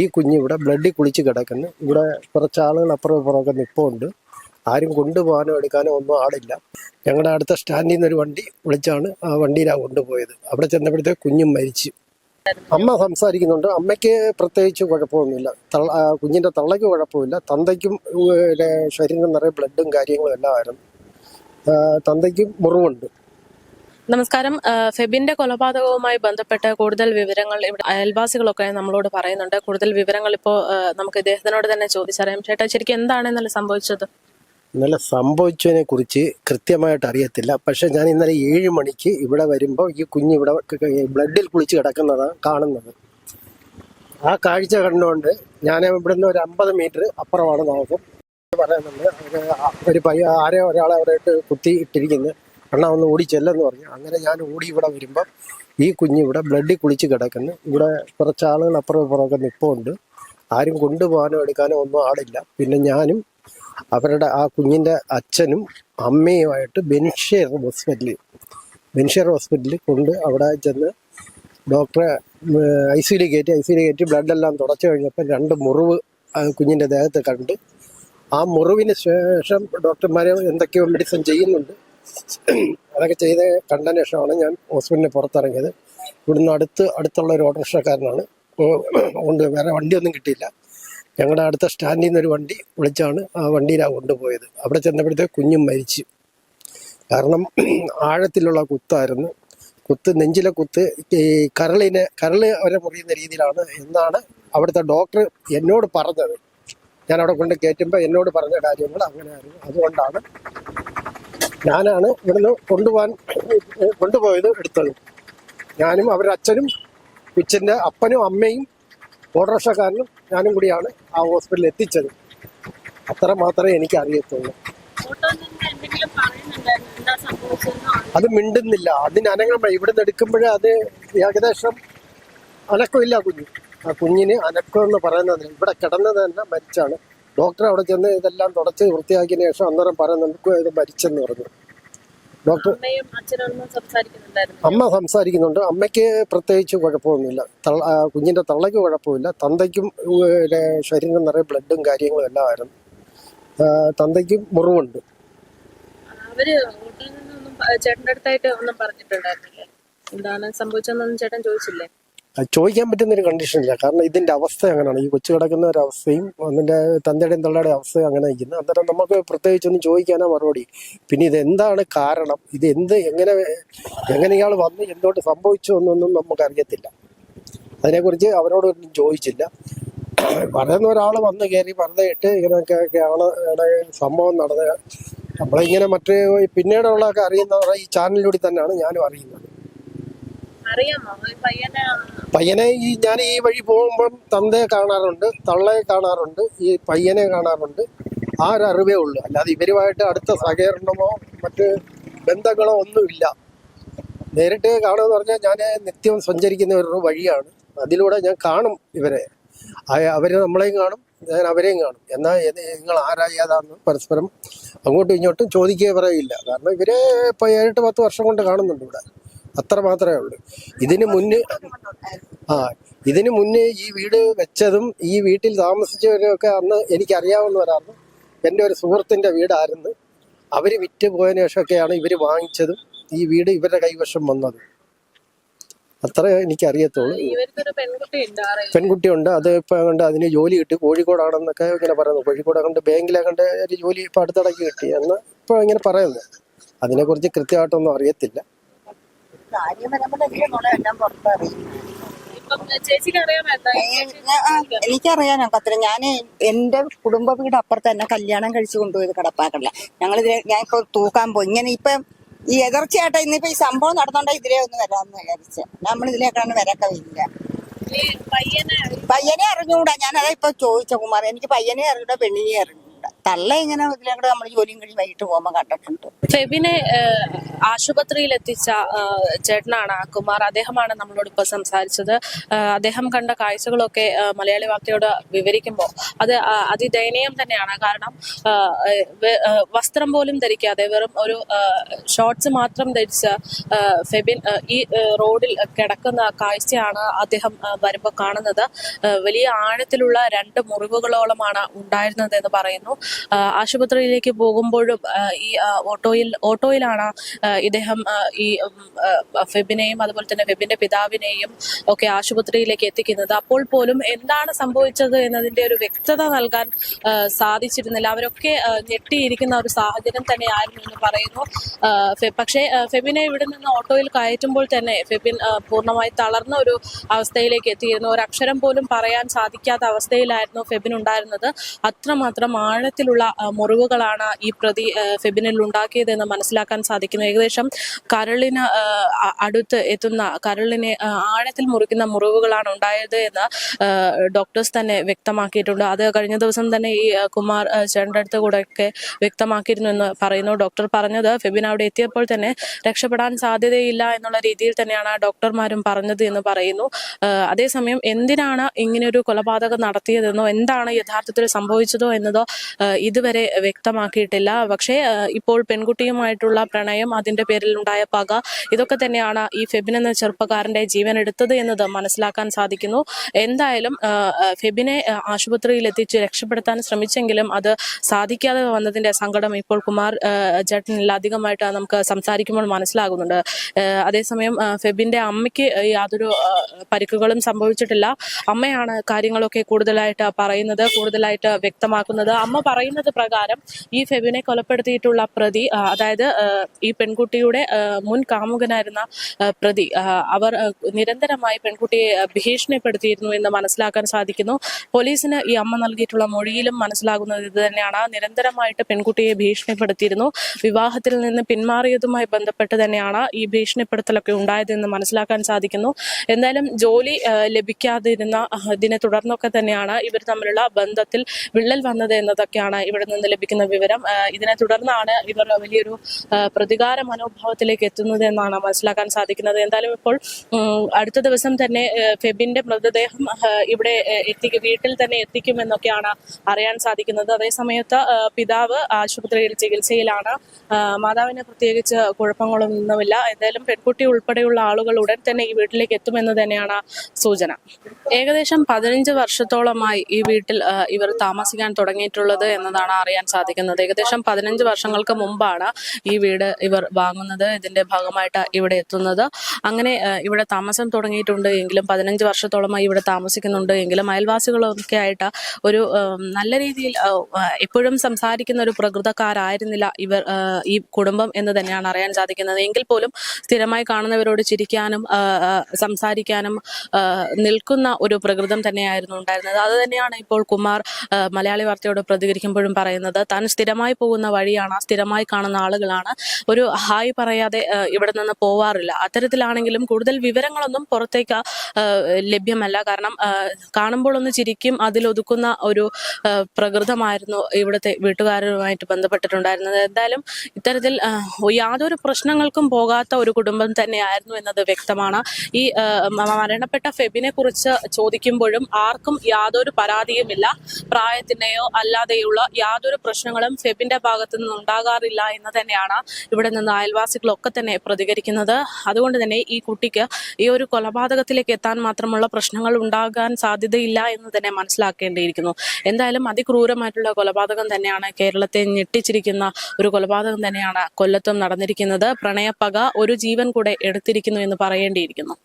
ഈ കുഞ്ഞ് ഇവിടെ ബ്ലഡിൽ കുളിച്ച് കിടക്കുന്നു. ഇവിടെ കുറച്ച് ആളുകൾ അപ്പുറം ഇപ്പുറമൊക്കെ നിൽപ്പുണ്ട് ആരും കൊണ്ടുപോകാനോ എടുക്കാനോ ഒന്നും ആളില്ല. ഞങ്ങളുടെ അടുത്ത സ്റ്റാൻഡിൽ നിന്ന് ഒരു വണ്ടി വിളിച്ചാണ് ആ വണ്ടിയിലാണ് കൊണ്ടുപോയത്. അവിടെ ചെന്നപ്പോഴത്തേക്ക് കുഞ്ഞും മരിച്ചു. അമ്മ സംസാരിക്കുന്നുണ്ട്. അമ്മയ്ക്ക് പ്രത്യേകിച്ച് കുഴപ്പമൊന്നുമില്ല. കുഞ്ഞിന്റെ തള്ളയ്ക്ക് കുഴപ്പമില്ല. തന്തയ്ക്കും ശരീരം നിറയെ ബ്ലഡും കാര്യങ്ങളും എല്ലാം ആയിരുന്നു തന്തയ്ക്കും മുറിവുണ്ട്. നമസ്കാരം. ഫെബിന്റെ കൊലപാതകവുമായി ബന്ധപ്പെട്ട് കൂടുതൽ വിവരങ്ങൾ ഇവിടെ അയൽവാസികളൊക്കെ നമ്മളോട് പറയുന്നുണ്ട്. കൂടുതൽ വിവരങ്ങൾ ഇപ്പോ നമുക്ക് ഇദ്ദേഹത്തിനോട് തന്നെ ചോദിച്ചറിയാം. ചേട്ടാ ശരിക്കും എന്താണ് ഇന്നലെ സംഭവിച്ചത്? ഇന്നലെ സംഭവിച്ചതിനെ കുറിച്ച് കൃത്യമായിട്ട് അറിയത്തില്ല. പക്ഷെ ഞാൻ ഇന്നലെ ഏഴ് മണിക്ക് ഇവിടെ വരുമ്പോൾ ഈ കുഞ്ഞ് ഇവിടെ ബ്ലഡിൽ കുളിച്ച് കിടക്കുന്നതാണ് കാണുന്നത്. ആ കാഴ്ച കണ്ടുകൊണ്ട് ഞാൻ ഇവിടുന്ന് ഒരു അമ്പത് മീറ്റർ അപ്പുറമാണ് താമസം പറയുന്നുണ്ട്. ഒരു പയ്യ ആരെ ഒരാളെ അവിടെ ഇട്ട് കുത്തി ഇട്ടിരിക്കുന്നു. അണ്ണാ ഒന്ന് ഓടി ചെല്ലെന്ന് പറഞ്ഞു. അങ്ങനെ ഞാൻ ഓടി ഇവിടെ വരുമ്പോൾ ഈ കുഞ്ഞ് ഇവിടെ ബ്ലഡിൽ കുളിച്ച് കിടക്കുന്നു. ഇവിടെ കുറച്ച് ആളുകൾ അപ്പുറം ഇപ്പുറമൊക്കെ നിൽപ്പുണ്ട് ആരും കൊണ്ടുപോകാനോ എടുക്കാനോ ഒന്നും ആളില്ല. പിന്നെ ഞാനും അവരുടെ ആ കുഞ്ഞിന്റെ അച്ഛനും അമ്മയുമായിട്ട് ബെൻഷെയർ ഹോസ്പിറ്റലിൽ ബെൻഷെയർ ഹോസ്പിറ്റലിൽ കൊണ്ട് അവിടെ ചെന്ന് ഡോക്ടറെ ഐ സിയിൽ കയറ്റി. ഐ സിയിൽ കയറ്റി ബ്ലഡെല്ലാം തുടച്ചു കഴിഞ്ഞപ്പോൾ രണ്ട് മുറിവ് കുഞ്ഞിന്റെ ദേഹത്ത് കണ്ട്. ആ മുറിവിന് ശേഷം ഡോക്ടർമാരെ എന്തൊക്കെയോ മെഡിസിൻ ചെയ്യുന്നുണ്ട്. അതൊക്കെ ചെയ്ത് കണ്ടതിന് ശേഷമാണ് ഞാൻ ഹോസ്പിറ്റലിന് പുറത്തിറങ്ങിയത്. ഇവിടുന്ന് അടുത്ത് അടുത്തുള്ള ഒരു ഓട്ടോറിക്ഷക്കാരനാണ്. കൊണ്ട് വേറെ വണ്ടിയൊന്നും കിട്ടിയില്ല. ഞങ്ങളുടെ അടുത്ത സ്റ്റാൻഡിൽ നിന്ന് ഒരു വണ്ടി വിളിച്ചാണ് ആ വണ്ടിയിലാണ് കൊണ്ടുപോയത്. അവിടെ ചെന്നപ്പോഴത്തെ കുഞ്ഞും മരിച്ചു. കാരണം ആഴത്തിലുള്ള കുത്തായിരുന്നു. കുത്ത് നെഞ്ചിലെ കുത്ത് ഈ കരളിനെ കരൾ അവരെ മുറിയുന്ന രീതിയിലാണ് എന്നാണ് അവിടുത്തെ ഡോക്ടർ എന്നോട് പറഞ്ഞത്. ഞാൻ അവിടെ കൊണ്ട് കയറ്റുമ്പോൾ എന്നോട് പറഞ്ഞ കാര്യങ്ങൾ അങ്ങനെയായിരുന്നു. അതുകൊണ്ടാണ് ഞാനാണ് ഇവിടുന്ന് കൊണ്ടുപോകാൻ കൊണ്ടുപോയത് എടുത്തത്. ഞാനും അവരുടെ അച്ഛനും കൊച്ചിന്റെ അപ്പനും അമ്മയും ഓട്ടോറിക്ഷക്കാരനും ഞാനും കൂടിയാണ് ആ ഹോസ്പിറ്റലിൽ എത്തിച്ചത്. അത്ര മാത്രമേ എനിക്ക് അറിയത്തുള്ളൂ. അത് മിണ്ടുന്നില്ല. അതിന് അനങ്ങുമ്പോൾ ഇവിടുന്ന് എടുക്കുമ്പോഴേ അത് ഏകദേശം അനക്കമില്ല കുഞ്ഞ്. ആ കുഞ്ഞിന് അനക്കം എന്ന് പറയുന്നത് ഇവിടെ കിടന്നത് തന്നെ മരിച്ചാണ്. ഡോക്ടർ അവിടെ ചെന്ന് ഇതെല്ലാം തുടച്ച് വൃത്തിയാക്കിയതിന് ശേഷം അന്നേരം പറയുന്നുണ്ട് ഇത് മരിച്ചെന്ന് പറഞ്ഞു. ഡോക്ടർ അമ്മ സംസാരിക്കുന്നുണ്ട്. അമ്മയ്ക്ക് പ്രത്യേകിച്ച് കുഴപ്പമൊന്നുമില്ല. കുഞ്ഞിന്റെ തള്ളയ്ക്ക് കുഴപ്പമില്ല. തന്തയ്ക്കും ശരീരം നിറയെ ബ്ലഡും കാര്യങ്ങളും എല്ലാം ആയിരുന്നു. തന്തയ്ക്കും മുറിവുണ്ട്. ചേട്ടന്റെ അടുത്തായിട്ട് ഒന്നും പറഞ്ഞിട്ടുണ്ടായിരുന്നില്ലേ. എന്താണ് സംഭവിച്ചതെന്നൊന്നും ചേട്ടൻ ചോദിച്ചില്ലേ? ചോദിക്കാൻ പറ്റുന്ന ഒരു കണ്ടീഷൻ ഇല്ല. കാരണം ഇതിന്റെ അവസ്ഥ അങ്ങനെയാണ്. ഈ കൊച്ചു കിടക്കുന്ന ഒരു അവസ്ഥയും അതിന്റെ തന്തയുടെയും തള്ളയുടെയും അവസ്ഥയും അങ്ങനെ നിൽക്കുന്നത് അന്നേരം നമുക്ക് പ്രത്യേകിച്ചൊന്നും ചോദിക്കാനോ മറുപടി. പിന്നെ ഇത് എന്താണ് കാരണം? ഇത് എന്ത് എങ്ങനെ എങ്ങനെ ഇയാൾ വന്ന്? എന്തുകൊണ്ട് സംഭവിച്ചു എന്നൊന്നും നമുക്ക് അറിയത്തില്ല. അതിനെക്കുറിച്ച് അവരോടൊന്നും ചോദിച്ചില്ല. പറയുന്ന ഒരാൾ വന്ന് കയറി പറഞ്ഞിട്ട് ഇങ്ങനെയൊക്കെയാണ് സംഭവം നടന്നത്. നമ്മളിങ്ങനെ മറ്റേ പിന്നീടുള്ളതൊക്കെ അറിയുന്ന ഈ ചാനലിലൂടെ തന്നെയാണ് ഞാനും അറിയുന്നത്. പയ്യനെ ഈ ഞാൻ ഈ വഴി പോകുമ്പം തന്തയെ കാണാറുണ്ട് തള്ളയെ കാണാറുണ്ട് ഈ പയ്യനെ കാണാറുണ്ട്. ആ ഒരു അറിവേ ഉള്ളൂ. അല്ലാതെ ഇവരുമായിട്ട് അടുത്ത സഹകരണമോ മറ്റ് ബന്ധങ്ങളോ ഒന്നുമില്ല. നേരിട്ട് കാണുമെന്ന് പറഞ്ഞാൽ ഞാൻ നിത്യം സഞ്ചരിക്കുന്ന ഒരു വഴിയാണ്. അതിലൂടെ ഞാൻ കാണും ഇവരെ. അവർ നമ്മളെയും കാണും ഞാൻ അവരെയും കാണും. എന്നാൽ നിങ്ങൾ ആരായതാന്ന് പരസ്പരം അങ്ങോട്ടും ഇങ്ങോട്ടും ചോദിക്കുകയോ പറയില്ല കാരണം ഇവരെ ഇപ്പം ഏഴെട്ട് പത്ത് വർഷം കൊണ്ട് കാണുന്നുണ്ട് ഇവിടെ. അത്ര മാത്രമേ ഉള്ളൂ. ഇതിന് മുന്നേ ആ ഇതിന് മുന്നേ ഈ വീട് വെച്ചതും ഈ വീട്ടിൽ താമസിച്ചവരൊക്കെ അന്ന് എനിക്കറിയാവുന്നവരാണ് എന്റെ ഒരു സുഹൃത്തിന്റെ വീടായിരുന്നു. അവർ വിറ്റ് പോയതിനു ശേഷമൊക്കെയാണ് ഇവർ വാങ്ങിച്ചതും ഈ വീട് ഇവരുടെ കൈവശം വന്നത്. അത്ര എനിക്കറിയത്തുള്ളൂ. പെൺകുട്ടിയുണ്ട് അത് ഇപ്പം കണ്ട് അതിന് ജോലി കിട്ടി. കോഴിക്കോടാണെന്നൊക്കെ ഇങ്ങനെ പറയുന്നു. കോഴിക്കോട് കണ്ട് ബാങ്കിലെ കണ്ട് ഒരു ജോലി ഇപ്പം അടുത്തിടയ്ക്ക് കിട്ടി. എന്ന് ഇപ്പോൾ ഇങ്ങനെ പറയുന്നു. അതിനെക്കുറിച്ച് കൃത്യമായിട്ടൊന്നും അറിയത്തില്ല. കാര്യം വരുമ്പോഴല്ലേ മോളെ എല്ലാം പുറത്തറിയും. ഇപ്പം ചേച്ചിക്ക് അറിയാമോ എന്താ? ഈ എനിക്കറിയാനോ പത്രം. ഞാൻ എന്റെ കുടുംബ വീട് അപ്പുറത്ത് തന്നെ കല്യാണം കഴിച്ചു കൊണ്ടുപോയത് കടപ്പാക്കല്ല ഞങ്ങൾ ഇതിലെ ഞാൻ ഇപ്പൊ തൂക്കാൻ പോയി. ഇങ്ങനെ ഇപ്പൊ ഈ എതിർച്ചയായിട്ട് ഇന്നിപ്പോ ഈ സംഭവം നടന്നോണ്ടാ ഇതിലേ ഒന്ന് വരാമെന്ന് വിചാരിച്ച്. നമ്മൾ ഇതിലേക്കാണ് വരക്ക ഇല്ല പയ്യനെ അറിഞ്ഞുകൂടാ ഞാനതാ ഇപ്പൊ ചോദിച്ച കുമാർ എനിക്ക് പയ്യനെ അറിഞ്ഞൂടാ പെണ്ണിനെ അറിഞ്ഞൂടാ തള്ള ഇങ്ങനെ ഇതിലൂടെ നമ്മൾ ജോലിയും കഴിഞ്ഞ് വൈകിട്ട് പോകുമ്പോൾ കണ്ടിട്ടുണ്ട്. ഫെബിനെ ആശുപത്രിയിൽ എത്തിച്ച ചേട്ടനാണ് കുമാർ. അദ്ദേഹമാണ് നമ്മളോട് ഇപ്പൊ സംസാരിച്ചത്. അദ്ദേഹം കണ്ട കാഴ്ചകളൊക്കെ മലയാളി വാർത്തയോട് വിവരിക്കുമ്പോൾ അത് അതിദയനീയം തന്നെയാണ്. കാരണം വസ്ത്രം പോലും ധരിക്കാതെ വെറും ഒരു ഷോർട്സ് മാത്രം ധരിച്ച ഫെബിൻ ഈ റോഡിൽ കിടക്കുന്ന കാഴ്ചയാണ് അദ്ദേഹം വരുമ്പോൾ കാണുന്നത്. വലിയ ആഴത്തിലുള്ള രണ്ട് മുറിവുകളോളമാണ് ഉണ്ടായിരുന്നത് എന്ന് പറയുന്നു. ആശുപത്രിയിലേക്ക് പോകുമ്പോഴും ഈ ഓട്ടോയിൽ ഓട്ടോയിലാണ് ഇദ്ദേഹം ഈ ഫെബിനെയും അതുപോലെ തന്നെ ഫെബിന്റെ പിതാവിനെയും ഒക്കെ ആശുപത്രിയിലേക്ക് എത്തിക്കുന്നത്. അപ്പോൾ പോലും എന്താണ് സംഭവിച്ചത് എന്നതിന്റെ ഒരു വ്യക്തത നൽകാൻ സാധിച്ചിരുന്നില്ല. അവരൊക്കെ ഞെട്ടിയിരിക്കുന്ന ഒരു സാഹചര്യം തന്നെയായിരുന്നു എന്ന് പറയുന്നു. പക്ഷേ ഫെബിനെ ഇവിടെ നിന്ന് ഓട്ടോയിൽ കയറ്റുമ്പോൾ തന്നെ ഫെബിൻ പൂർണമായി തളർന്ന ഒരു അവസ്ഥയിലേക്ക് എത്തിയിരുന്നു. ഒരു അക്ഷരം പോലും പറയാൻ സാധിക്കാത്ത അവസ്ഥയിലായിരുന്നു ഫെബിൻ ഉണ്ടായിരുന്നത്. അത്രമാത്രം ആഴത്തിലുള്ള മുറിവുകളാണ് ഈ പ്രതി ഫെബിനിൽ ഉണ്ടാക്കിയതെന്ന് മനസ്സിലാക്കാൻ സാധിക്കുന്നു. ഏകദേശം കരളിന് അടുത്ത് എത്തുന്ന കരളിനെ ആഴത്തിൽ മുറിക്കുന്ന മുറിവുകളാണ് ഉണ്ടായത് എന്ന് ഡോക്ടേഴ്സ് തന്നെ വ്യക്തമാക്കിയിട്ടുണ്ട്. അത് കഴിഞ്ഞ ദിവസം തന്നെ ഈ കുമാർ ചേട്ടന്റെ അടുത്ത് കൂടെ ഒക്കെ വ്യക്തമാക്കിയിരുന്നു എന്ന് പറയുന്നു. ഡോക്ടർ പറഞ്ഞത് ഫെബിൻ അവിടെ എത്തിയപ്പോൾ തന്നെ രക്ഷപ്പെടാൻ സാധ്യതയില്ല എന്നുള്ള രീതിയിൽ തന്നെയാണ് ഡോക്ടർമാരും പറഞ്ഞത് എന്ന് പറയുന്നു. അതേസമയം എന്തിനാണ് ഇങ്ങനെയൊരു കൊലപാതകം നടത്തിയതെന്നോ എന്താണ് യഥാർത്ഥത്തിൽ സംഭവിച്ചതോ എന്നതോ ഇതുവരെ വ്യക്തമാക്കിയിട്ടില്ല. പക്ഷേ ഇപ്പോൾ പെൺകുട്ടിയുമായിട്ടുള്ള പ്രണയം അതിന്റെ പേരിൽ ഉണ്ടായ പക ഇതൊക്കെ തന്നെയാണ് ഈ ഫെബിൻ എന്ന ചെറുപ്പക്കാരന്റെ ജീവൻ എടുത്തത് എന്നത് മനസ്സിലാക്കാൻ സാധിക്കുന്നു. എന്തായാലും ഫെബിനെ ആശുപത്രിയിൽ എത്തിച്ച് രക്ഷപ്പെടുത്താൻ ശ്രമിച്ചെങ്കിലും അത് സാധിക്കാതെ വന്നതിന്റെ സങ്കടം ഇപ്പോൾ കുമാർ ചേട്ടനിൽ അധികമായിട്ട് നമുക്ക് സംസാരിക്കുമ്പോൾ മനസ്സിലാകുന്നുണ്ട്. അതേസമയം ഫെബിന്റെ അമ്മയ്ക്ക് യാതൊരു പരിക്കുകളും സംഭവിച്ചിട്ടില്ല. അമ്മയാണ് കാര്യങ്ങളൊക്കെ കൂടുതലായിട്ട് പറയുന്നത് കൂടുതലായിട്ട് വ്യക്തമാക്കുന്നത്. അമ്മ പറയുന്നത് പ്രകാരം ഈ ഫെബിനെ കൊലപ്പെടുത്തിയിട്ടുള്ള പ്രതി അതായത് ഈ പെൺകുട്ടിയുടെ മുൻ കാമുകനായിരുന്ന പ്രതി അവർ നിരന്തരമായി പെൺകുട്ടിയെ ഭീഷണിപ്പെടുത്തിയിരുന്നു എന്ന് മനസ്സിലാക്കാൻ സാധിക്കുന്നു. പോലീസിന് ഈ അമ്മ നൽകിയിട്ടുള്ള മൊഴിയിലും മനസ്സിലാകുന്നത് ഇത് തന്നെയാണ്. നിരന്തരമായിട്ട് പെൺകുട്ടിയെ ഭീഷണിപ്പെടുത്തിയിരുന്നു. വിവാഹത്തിൽ നിന്ന് പിന്മാറിയതുമായി ബന്ധപ്പെട്ട് തന്നെയാണ് ഈ ഭീഷണിപ്പെടുത്തലൊക്കെ ഉണ്ടായതെന്ന് മനസ്സിലാക്കാൻ സാധിക്കുന്നു. എന്തായാലും ജോലി ലഭിക്കാതിരുന്ന ഇതിനെ തുടർന്നൊക്കെ തന്നെയാണ് ഇവർ തമ്മിലുള്ള ബന്ധത്തിൽ വിള്ളൽ വന്നത് എന്നതൊക്കെയാണ് ഇവിടെ നിന്ന് ലഭിക്കുന്ന വിവരം. ഇതിനെ തുടർന്നാണ് ഇവർ വലിയൊരു പ്രതികാര മനോഭാവത്തിലേക്ക് എത്തുന്നത് എന്നാണ് മനസ്സിലാക്കാൻ സാധിക്കുന്നത്. എന്തായാലും ഇപ്പോൾ അടുത്ത ദിവസം തന്നെ ഫെബിന്റെ മൃതദേഹം ഇവിടെ എത്തി എത്തിക്കും വീട്ടിൽ തന്നെ എത്തിക്കുമെന്നൊക്കെയാണ് അറിയാൻ സാധിക്കുന്നത്. അതേസമയത്ത് പിതാവ് ആശുപത്രിയിൽ ചികിത്സയിലാണ്. മാതാവിന് പ്രത്യേകിച്ച് കുഴപ്പങ്ങളൊന്നുമില്ല എന്തായാലും പെൺകുട്ടി ഉൾപ്പെടെയുള്ള ആളുകൾ ഉടൻ തന്നെ ഈ വീട്ടിലേക്ക് എത്തുമെന്ന് തന്നെയാണ് സൂചന. ഏകദേശം പതിനഞ്ച് വർഷത്തോളമായി ഈ വീട്ടിൽ ഇവർ താമസിക്കാൻ തുടങ്ങിയിട്ടുള്ളത് എന്നതാണ് അറിയാൻ സാധിക്കുന്നത്. ഏകദേശം പതിനഞ്ച് വർഷങ്ങൾക്ക് മുമ്പാണ് ഈ വീട് ഇവർ വാങ്ങുന്നത്. ഇതിന്റെ ഭാഗമായിട്ട് ഇവിടെ എത്തുന്നത്. അങ്ങനെ ഇവിടെ താമസം തുടങ്ങിയിട്ടുണ്ട് എങ്കിലും പതിനഞ്ച് വർഷത്തോളമായി ഇവിടെ താമസിക്കുന്നുണ്ട് എങ്കിലും അയൽവാസികളൊക്കെ ആയിട്ട് ഒരു നല്ല രീതിയിൽ എപ്പോഴും സംസാരിക്കുന്ന ഒരു പ്രകൃതക്കാരായിരുന്നില്ല ഇവർ ഈ കുടുംബം എന്ന് തന്നെയാണ് അറിയാൻ സാധിക്കുന്നത്. എങ്കിൽ പോലും സ്ഥിരമായി കാണുന്നവരോട് ചിരിക്കാനും സംസാരിക്കാനും നിൽക്കുന്ന ഒരു പ്രകൃതം തന്നെയായിരുന്നു ഉണ്ടായിരുന്നത്. അത് തന്നെയാണ് ഇപ്പോൾ കുമാർ മലയാളി വാർത്തയോട് പ്രതികരിക്കുമ്പോഴും പറയുന്നത് താൻ സ്ഥിരമായി പോകുന്ന വഴിയാണ് സ്ഥിരമായി കാണുന്ന ആളുകളാണ്. ഒരു ഹായ് പറയാതെ ഇവിടെ നിന്ന് പോവാറില്ല. അത്തരത്തിലാണെങ്കിലും കൂടുതൽ വിവരങ്ങളൊന്നും പുറത്തേക്ക് ലഭ്യമല്ല. കാരണം കാണുമ്പോൾ ഒന്ന് ചിരിക്കും അതിലൊതുക്കുന്ന ഒരു പ്രകൃതമായിരുന്നു ഇവിടുത്തെ വീട്ടുകാരുമായിട്ട് ബന്ധപ്പെട്ടിട്ടുണ്ടായിരുന്നത്. എന്തായാലും ഇത്തരത്തിൽ യാതൊരു പ്രശ്നങ്ങൾക്കും പോകാത്ത ഒരു കുടുംബം തന്നെയായിരുന്നു എന്നത് വ്യക്തമാണ്. ഈ മരണപ്പെട്ട ഫെബിനെ കുറിച്ച് ചോദിക്കുമ്പോഴും ആർക്കും യാതൊരു പരാതിയുമില്ല. പ്രായത്തിന്റെയോ ഉൾപ്പെടെയുള്ള യാതൊരു പ്രശ്നങ്ങളും ഫെബിന്റെ ഭാഗത്തു നിന്ന് ഉണ്ടാകാറില്ല എന്ന് തന്നെയാണ് ഇവിടെ നിന്ന് അയൽവാസികളൊക്കെ തന്നെ പ്രതികരിക്കുന്നത്. അതുകൊണ്ട് തന്നെ ഈ കുട്ടിക്ക് ഈ ഒരു കൊലപാതകത്തിലേക്ക് എത്താൻ മാത്രമുള്ള പ്രശ്നങ്ങൾ ഉണ്ടാകാൻ സാധ്യതയില്ല എന്ന് തന്നെ മനസ്സിലാക്കേണ്ടിയിരിക്കുന്നു. എന്തായാലും അതിക്രൂരമായിട്ടുള്ള കൊലപാതകം തന്നെയാണ് കേരളത്തെ ഞെട്ടിച്ചിരിക്കുന്ന ഒരു കൊലപാതകം തന്നെയാണ് കൊല്ലത്തും നടന്നിരിക്കുന്നത്. പ്രണയപ്പക ഒരു ജീവൻ കൂടെ എടുത്തിരിക്കുന്നു എന്ന് പറയേണ്ടിയിരിക്കുന്നു.